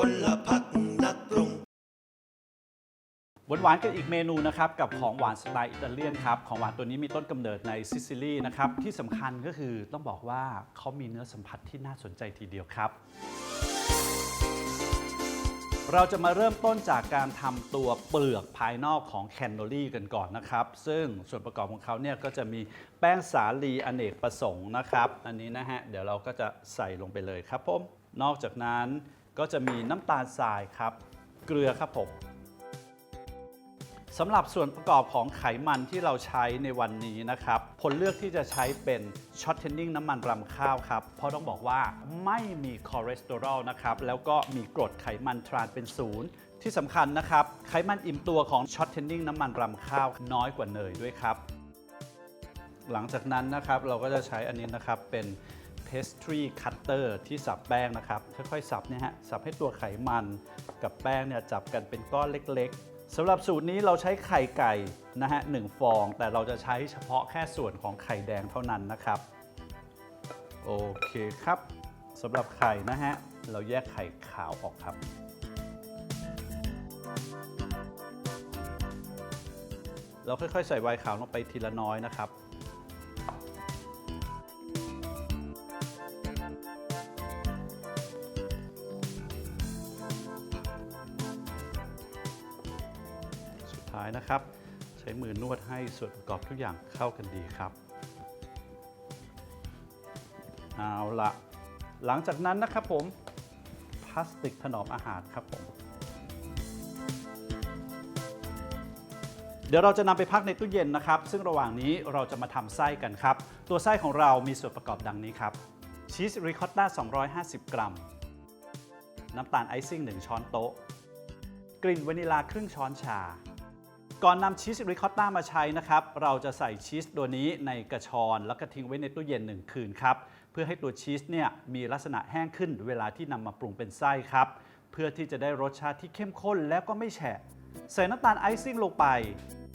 พลพักนักปรุงหวานๆกันอีกเมนูนะครับกับของหวานสไตล์อิตาเลียนครับของหวานตัวนี้มีต้นกำเนิดในซิซิลีนะครับที่สำคัญก็คือต้องบอกว่าเขามีเนื้อสัมผัสที่น่าสนใจทีเดียวครับ เราจะมาเริ่มต้นจากการทำตัวเปลือกภายนอกของแคนโนลี่กันก่อนนะครับ ซึ่งส่วนประกอบของเขาเนี่ยก็จะมีแป้งสาลีอเนกประสงค์นะครับ อันนี้นะฮะ เดี๋ยวเราก็จะใส่ลงไปเลยครับผม นอกจากนั้น ก็จะมีน้ำตาลทรายครับ เกลือครับผมสำหรับส่วนประกอบของไขมันที่เราใช้ในวันนี้นะครับผลเลือกที่จะใช้เป็นช็อตเทนนิ่งน้ำมันรำข้าวครับ เพราะต้องบอกว่าไม่มีคอเลสเตอรอลนะครับ แล้วก็มีกรดไขมันทรานเป็นศูนย์ที่สำคัญนะครับ ไขมันอิ่มตัวของช็อตเทนนิ่งน้ำมันรำข้าวน้อยกว่าเนยด้วยครับ หลังจากนั้นนะครับเราก็จะใช้อันนี้นะครับเป็น pastry cutter ที่สับแป้งนะครับ ค่อยๆ สับเนี่ยฮะ สับให้ตัวไขมันกับแป้งเนี่ยจับกันเป็นก้อนเล็กๆสำหรับสูตรนี้เราใช้ไข่ไก่นะฮะหนึ่งฟอง แต่เราจะใช้เฉพาะแค่ส่วนของไข่แดงเท่านั้นนะครับ โอเคครับสำหรับไข่นะฮะ เราแยกไข่ขาวออกครับ เราค่อยๆ ใส่ไวน์ขาวลงไปทีละน้อยนะครับ ท้ายนะครับ ใช้มือนวดให้ส่วนประกอบทุกอย่างเข้ากันดีครับ เอาละหลังจากนั้นนะครับผมพลาสติกถนอมอาหารครับผมเดี๋ยวเราจะนำไปพักในตู้เย็นนะครับ ซึ่งระหว่างนี้เราจะมาทำไส้กันครับ ตัวไส้ของเรามีส่วนประกอบดังนี้ครับ ชีสริคอตต้า 250 กรัม น้ำตาลไอซิ่ง 1 ช้อนโต๊ะ กลิ่นวานิลาครึ่งช้อนชา ก่อนนำชีสริคอตต้ามาใช้นะครับ เราจะใส่ชีสตัวนี้ในกระชอนแล้วก็ทิ้งไว้ในตู้เย็น1คืนครับ เพื่อให้ตัวชีสเนี่ยมีลักษณะแห้งขึ้นเวลาที่นำมาปรุงเป็นไส้ครับ เพื่อที่จะได้รสชาติที่เข้มข้นแล้วก็ไม่แฉะ ใส่น้ำตาลไอซิ่งลงไป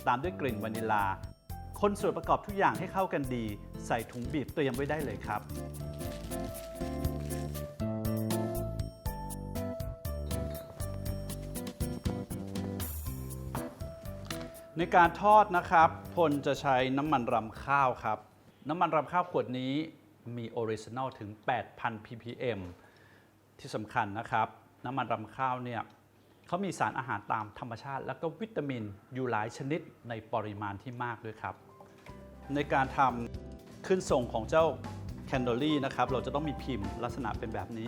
ตามด้วยกลิ่นวานิลา คนส่วนประกอบทุกอย่างให้เข้ากันดี ใส่ถุงบีบเตรียมไว้ได้เลยครับ ในการทอดนะครับพลจะใช้น้ำมันรำข้าวครับ น้ำมันรำข้าวขวดนี้มีออริจินอลถึง 8,000 ppm ที่สำคัญนะครับ น้ำมันรำข้าวเนี่ยเขามีสารอาหารตามธรรมชาติ แล้วก็วิตามินอยู่หลายชนิดในปริมาณที่มากด้วยครับ ในการทำขึ้นทรงของเจ้าแคนดอรี่นะครับ เราจะต้องมีพิมพ์ลักษณะเป็นแบบนี้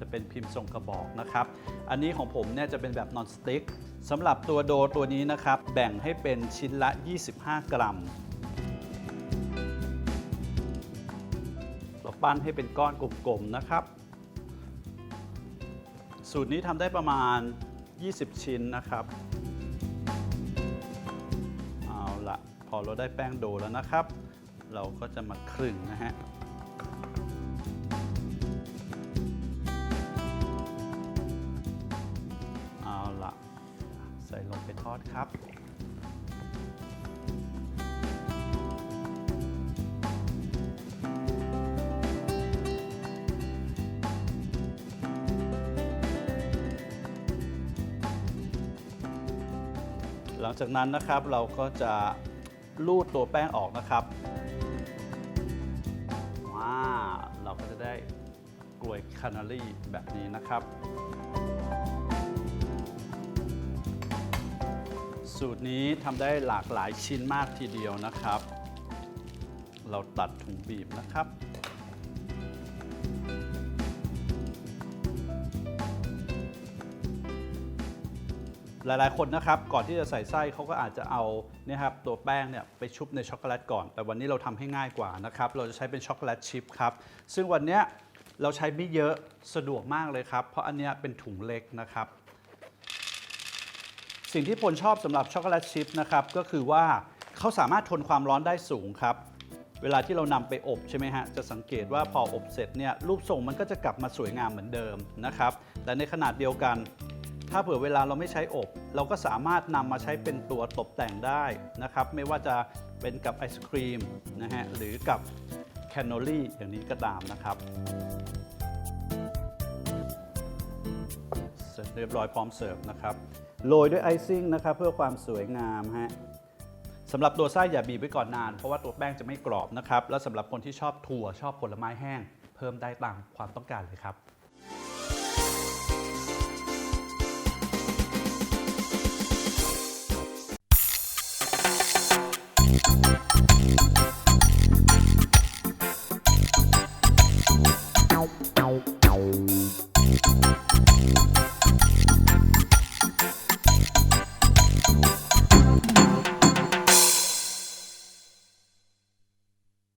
จะเป็นพิมพ์ทรงกระบอกนะครับ อันนี้ของผมเนี่ยจะเป็นแบบนอนสติ๊กสำหรับตัวโดตัวนี้นะครับ แบ่งให้เป็นชิ้นละ 25 กรัมเราปั้นให้เป็นก้อนกลมๆนะครับ สูตรนี้ทำได้ประมาณ 20 ชิ้นนะครับ เอาละพอเราได้แป้งโดแล้วนะครับ เราก็จะมาคลึงนะฮะ ใส่ลงไปทอดครับหลังจากนั้นนะครับเราก็จะลูดตัวแป้งออกนะครับว้าเราก็จะได้กลวยคานารีแบบนี้นะครับ สูตรนี้ทำได้หลากหลายชิ้นมากทีเดียวนะครับ เราตัดถุงบีบนะครับ หลายๆ คนนะครับ ก่อนที่จะใส่ไส้เขาก็อาจจะเอาเนี่ยครับตัวแป้งเนี่ยไปชุบในช็อกโกแลตก่อน แต่วันนี้เราทำให้ง่ายกว่านะครับ เราจะใช้เป็นช็อกโกแลตชิพครับ ซึ่งวันเนี้ยเราใช้ไม่เยอะสะดวกมากเลยครับ เพราะอันเนี้ยเป็นถุงเล็กนะครับ สิ่งที่พลชอบสำหรับช็อกโกแลตชิพนะครับก็คือว่าเขาสามารถทนความร้อนได้สูงครับ เวลาที่เรานำไปอบใช่ไหมฮะจะสังเกตว่าพออบเสร็จเนี่ยรูปทรงมันก็จะกลับมาสวยงามเหมือนเดิมนะครับแต่ในขนาดเดียวกัน ถ้าเผื่อเวลาเราไม่ใช้อบ เราก็สามารถนำมาใช้เป็นตัวตกแต่งได้นะครับไม่ว่าจะเป็นกับไอศครีมนะฮะหรือกับแคนโนลี่อย่างนี้ก็ตามนะครับเสเสร็จเรียบร้อยพร้อมเสิร์ฟนะครับ โรยด้วยไอซิ่งนะครับเพื่อความสวยงามฮะสำหรับตัวไส้อย่าบีบไว้ก่อนนาน เพราะว่าตัวแป้งจะไม่กรอบนะครับ แล้วสำหรับคนที่ชอบถั่วชอบผลไม้แห้ง เพิ่มได้ตามความต้องการเลยครับ